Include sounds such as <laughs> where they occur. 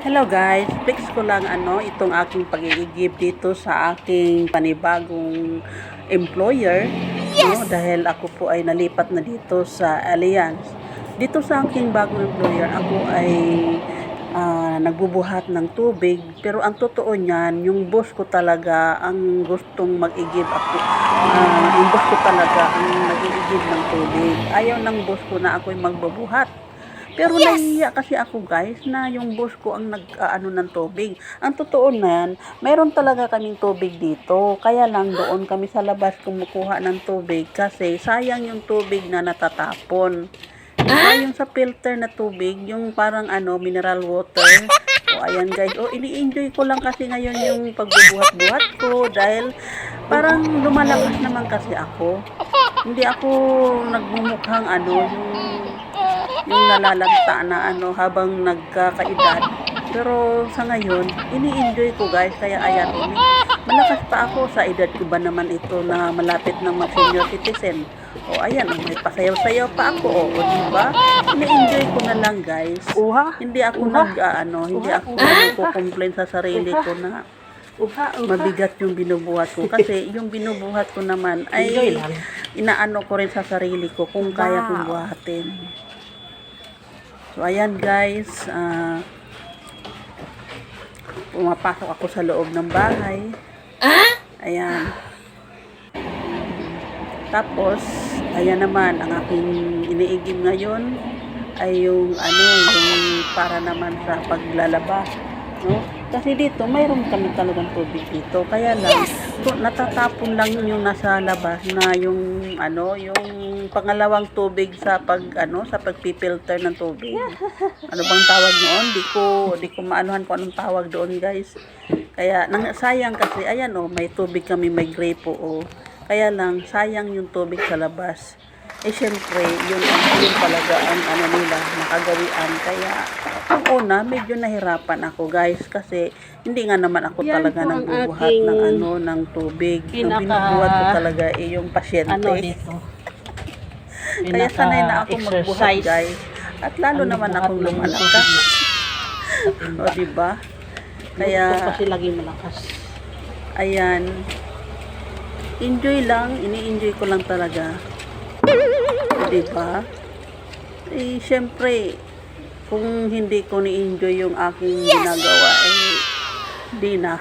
Hello guys, fix ko lang ano itong aking pag-i-give dito sa aking panibagong employer no dahil ako po ay nalipat na dito sa Alliance. Dito sa aking bagong employer, ako ay ah, nagbubuhat ng tubig pero ang totoo niyan, yung boss ko talaga ang gustong mag-i-give ako. Ah, yung boss ko talaga ang nag-i-give ng tubig. Ayaw ng boss ko na ako'y magbubuhat. Pero nahihiya kasi ako guys na yung boss ko ang nag-ano ng tubig. Ang totoo nan, meron talaga kaming tubig dito. Kaya lang doon kami sa labas kumukuha ng tubig kasi sayang yung tubig na natatapon. Diba yung sa filter na tubig, yung parang ano, mineral water. O ayan guys, o ini-enjoy ko lang kasi ngayon yung pagbubuhat-buhat ko dahil parang lumalakas naman kasi ako. Hindi ako nagmumukhang ano, yung yung nalalanta na ano habang nagkakaedad. Pero sa ngayon, ini-enjoy ko guys, kaya ayan, ini, malakas pa ako sa edad ko ba naman ito na malapit ng mag senior citizen. O ayan, may pasayaw-sayaw pa ako, o, o diba? Ini-enjoy ko na lang guys. Uha. Hindi ako nag, ah, ano, hindi ako nagko-complain sa sarili ko na Uha, uha. mabigat yung binubuhat ko. Kasi yung binubuhat ko naman ay inaano ko rin sa sarili ko kung kaya kong buhatin. So, ayan guys, ah, pumapasok ako sa loob ng bahay. Ayan. Tapos, ayan naman, ang aking iniigim ngayon ay yung ano, yung para naman sa paglalaba. No? Kasi dito, mayroon kami talagang tubig dito. Kaya lang, to, natatapon lang yung nasa labas na yung ano, yung pangalawang tubig sa pag ano, sa pagpipilter ng tubig. Ano bang tawag noon? Di ko di ko maanuhan kung anong tawag doon, guys. Kaya nang sayang kasi ayan oh, may tubig kami, may grape oh. Kaya lang sayang yung tubig sa labas. Eh syempre, yun, yun talaga ang ano nila, nakagawian. Kaya, ang una, medyo nahirapan ako guys kasi hindi nga naman ako Yan talaga po ang nagbubuhat aking ng ano, ng tubig. Pinaka- binubuhat ko talaga eh, yung pasyente. Ano dito? Kaya sanay na ako magbuhat Pinaka-exercise. guys. At lalo Ang naman akong ng lumalakas. <laughs> o diba? Kaya, Kaya, kasi lagi malakas. ayan. Enjoy lang. Ini-enjoy ko lang talaga. O diba? Eh, syempre, kung hindi ko ni-enjoy yung aking ginagawa, eh, di na.